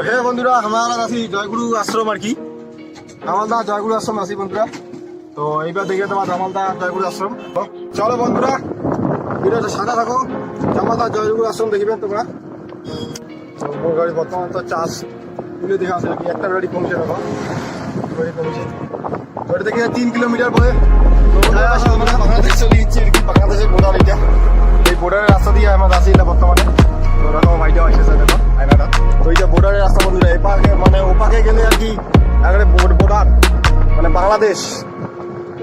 তো হে বন্ধুরা, আমরা আছি জয়গুরু আশ্রম আর কি। জামালদা জয়গুরু আশ্রম আছি বন্ধুরা। তো এইবার দেখে তোমার জামালদা জয়গুরু আশ্রম। চলো বন্ধুরা, ভিডিওটা সাদা থাকো। জামালদা জয়গুরু আশ্রম দেখবেন তোমরা। মোর গাড়ি বর্তমান তো চাষ তুলে দেখা আছে কি। একটা গাড়ি কমছে দেখো। গাড়ি কমছে। এটা থেকে তিন কিলোমিটার পরে বাংলাদেশ চলে যাচ্ছি আর কি, বাংলাদেশের বোর্ডার এটা এই বোর্ডারের রাস্তা দিয়ে আমরা আছি এটা বর্তমানে। দেখো ভাইটাও এসেছে দেখো আয়নাটা তো এইটা বোর্ডারের রাস্তা বন্ধুরা এপাকে মানে ওপাকে গেলে আর কি একেবারে বোর্ডার মানে বাংলাদেশ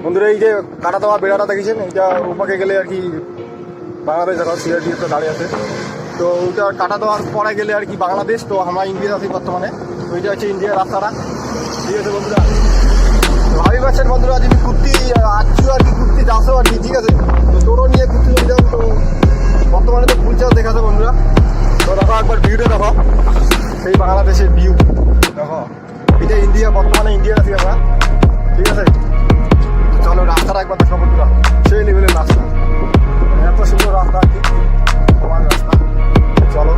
বন্ধুরা এই যে কাটা দেওয়া বেড়াটা দেখেছেন এইটা ওপাকে গেলে আর কি বাংলাদেশ দেখো তো দাঁড়িয়ে আছে তো ওইটা কাটা দেওয়ার পরে গেলে আর কি বাংলাদেশ তো আমরা ইন্ডিয়া আছি বর্তমানে তো এইটা হচ্ছে ইন্ডিয়ার রাস্তাটা ঠিক আছে বন্ধুরা ভাবি পাচ্ছেন বন্ধুরা যদি কুর্তি আছো আর কি কুর্তি যাচ্ছ আর কি ঠিক আছে তো তোরও নিয়ে কুর্তি চলে যাও তো বর্তমানে তো ফুল চাষ দেখাচ্ছে বন্ধুরা তো দেখো একবার ভিউটা দেখো। সেই বাংলাদেশের ভিউ দেখো। এটা ইন্ডিয়া, বর্তমানে ইন্ডিয়া আছি আমরা। ঠিক আছে? চলো, রাস্তাটা একবার দেখো বন্ধুরা। সেই লেভেলের রাস্তা। এত সুন্দর রাস্তা আর কি। তোমার রাস্তা। চলো।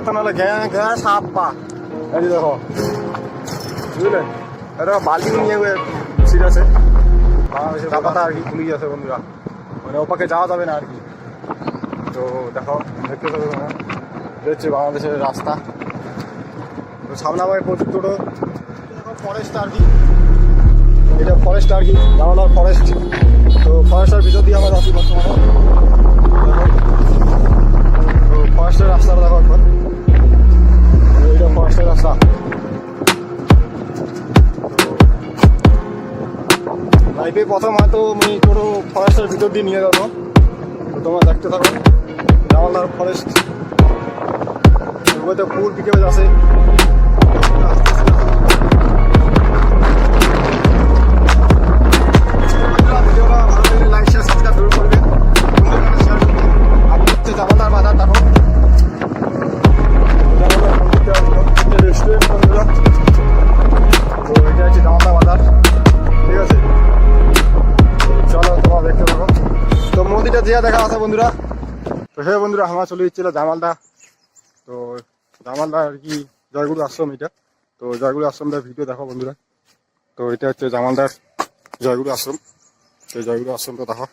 দিক মেশিন দিয়ে তো নাহলে ঘ্যাঁ ঘ্যাঁ, সাপ, পা। এই দেখো। বুঝলে? এটা বালি নিয়ে সিট আছে। পাতা আর কি খুলি আছে বন্ধুরা। মানে ওপাকে যাওয়া যাবে না আর কি। তো দেখো, দেখতে পাবে এটা হচ্ছে বাংলাদেশের রাস্তা। তো সামনে আমার প্রচুর টোটো। ফরেস্ট আর কি। এটা ফরেস্ট আর কি জামালার ফরেস্ট তো ফরেস্টের ভিতর দিয়ে আমরা আছি বর্তমানে। তো ফরেস্টের রাস্তাটা দেখো একবার লাইফে প্রথম হয়তো আমি কোনো ফরেস্টের ভিতর দিয়ে নিয়ে যাব। তো তোমরা দেখতে থাকো। জামালদার ফরেস্ট ওইটা ফুল পিকে আছে। লাইক শেয়ার সাবস্ক্রাইব করবেন। আপনি হচ্ছে জামালদার বাজার দেখো। তো মন্দিরটা যে দেখা আছে বন্ধুরা। তো হ্যাঁ বন্ধুরা আমার চলে যাচ্ছিল জামালদা। তো জামালদা আর কি, জয়গুরু আশ্রম এটা। তো জয়গুরু আশ্রমটার ভিডিও দেখো বন্ধুরা। তো এটা হচ্ছে জামালদার জয়গুরু আশ্রম। তো জয়গুরু আশ্রমটা দেখো।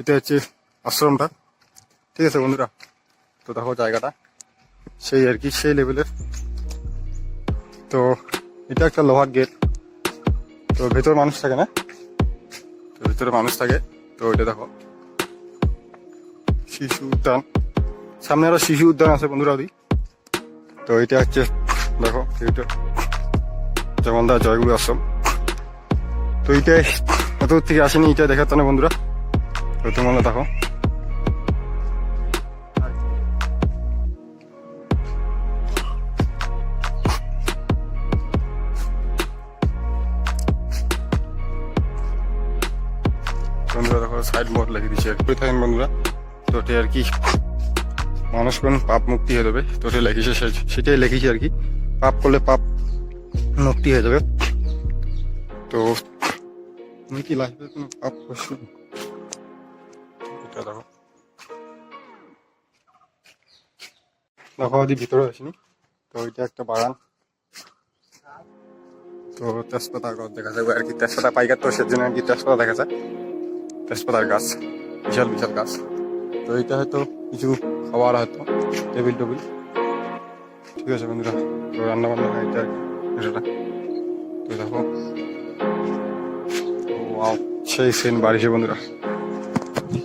এটা হচ্ছে আশ্রমটা। ঠিক আছে বন্ধুরা। তো দেখো জায়গাটা। সেই আর কি, সেই লেভেলের তো এটা একটা লোহার গেট তো ভেতর মানুষ থাকে না? তো ভেতরে মানুষ থাকে। তো এটা দেখো। শিশু উদ্যান। সামনে আরও শিশু উদ্যান আছে বন্ধুরা তো এটা হচ্ছে, দেখো এটা যেমন দা জয়গুরু আশ্রম। তো এইটাই এত থেকে আসেনি এটা দেখার না বন্ধুরা। তো তোমরা দেখো। বন্ধুরা দেখো সাইড মোড লাগিয়ে দিচ্ছে থাকেন বন্ধুরা। তো ওটা আর কি মানুষ কোন পাপ মুক্তি হয়ে যাবে তোটে সে- সেটাই লিখেছি আর কি। পাপ করলে পাপ মুক্তি হয়ে যাবে। তো তুমি কি লাইফে কোনো পাপ করছ? এটা দেখো। দেখো ওদি ভিতরে আসিনি তো ওইটা একটা বাগান। তো তেজপাতা গাছ দেখা যাবে আর কি। তেজপাতা পাইকার তো সেজন্য আর কি তেজপাতা দেখা যায়। তেজপাতার গাছ বিশাল বিশাল গাছ। তো এইটা হয়তো কিছু খাবার হয়তো, টেবিল টেবিল। ঠিক আছে বন্ধুরা, তো রান্না বান্না হয় এটা এটা তো দেখো। সেই সেন বাড়িছে বন্ধুরা।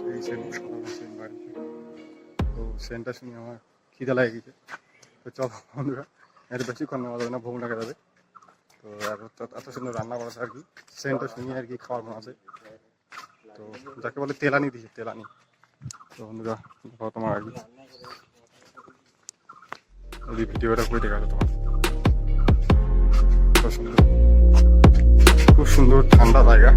সেই সেন সেন বাড়িছে। তো সেনটা শুনে আমার খিদে লাগে গেছে তো চলো বন্ধুরা, এর বেশিক্ষণ নেওয়া যাবে না, ভোগ লাগা যাবে। তো আর এত সুন্দর রান্না করেছে আর কি। সেন্টটা শুনিয়ে আর কি খাওয়ার মনে আছে। তো যাকে বলে তেলানি দিছে তেলানি। তো বন্ধুরা দেখো তোমার কি যদি ভিডিওটা করে দেখা তোমার। খুব সুন্দর ঠান্ডা জায়গা।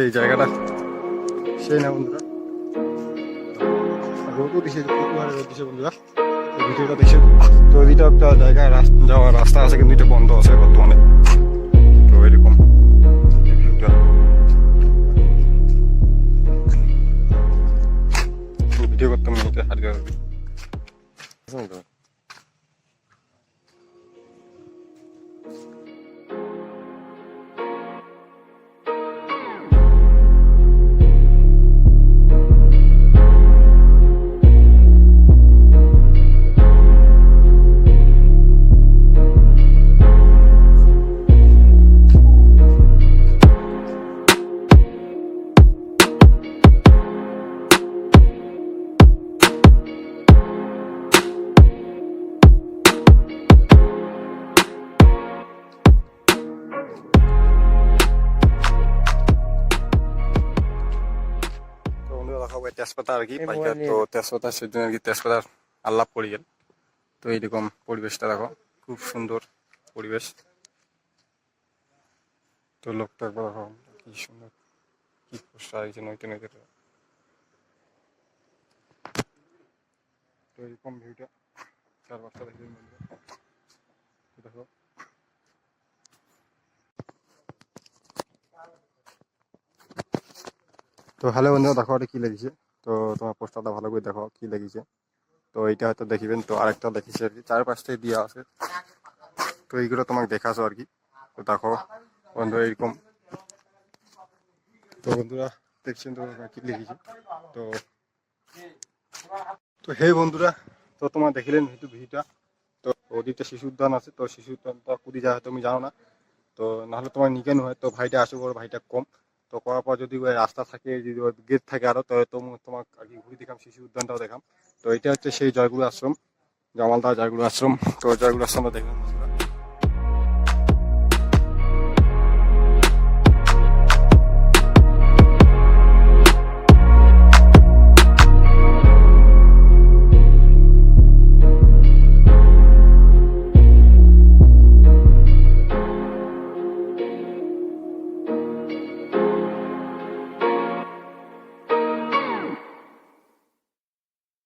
সেই জায়গাটা। সেই না বন্ধুরা। রোদও আছে, কিন্তু এটা বন্ধ আছে বর্তমানে। তো এরকম। ভিডিও করতাম হারিয়ে যাবে তেজপাতা আর কি পাইকার তো তেজপাতা সেদিন আর কি তেজপাতার আল্লাপ পড়ে গেল তো এইরকম পরিবেশটা দেখো খুব সুন্দর পরিবেশ তো লোকটা একবার দেখো কি সুন্দর কি পোস্টার হয়েছে নইতে নইতে তো এরকম ভিউটা চারপাশটা দেখবেন বন্ধুরা দেখো। তো হ্যালো বন্ধুরা দেখো এটা কি লেগেছে। তো তোমার পোস্টারটা ভালো করে দেখো কি লেগেছে তো এইটা হয়তো দেখিবেন। তো আরেকটা দেখিছে আর কি। চার পাঁচটাই দিয়া আছে। তো এইগুলো তোমাকে দেখাছো আর কি। তো দেখো বন্ধু, এইরকম। তো বন্ধুরা, দেখছেন তো কি লিখেছি। তো তো হে বন্ধুরা, তো তোমার দেখিলেন হয়তো ভিডিওটা। তো ওদিকটা শিশু উদ্যান আছে। তো শিশু উদ্যানটা কুদি যায় তুমি জানো না। তো নাহলে তোমার নিকেন হয়। তো ভাইটা আসে বড় ভাইটা কম। তো করার পর যদি ওই রাস্তা থাকে, যদি ওই গেট থাকে আরও তো তোমার আর কি ঘুরে দেখাম, শিশু উদ্যানটাও দেখাম। তো এটা হচ্ছে সেই জয়গুরু আশ্রম, জামালদা জয়গুরু আশ্রম। তো জয়গুরু আশ্রমটা দেখবেন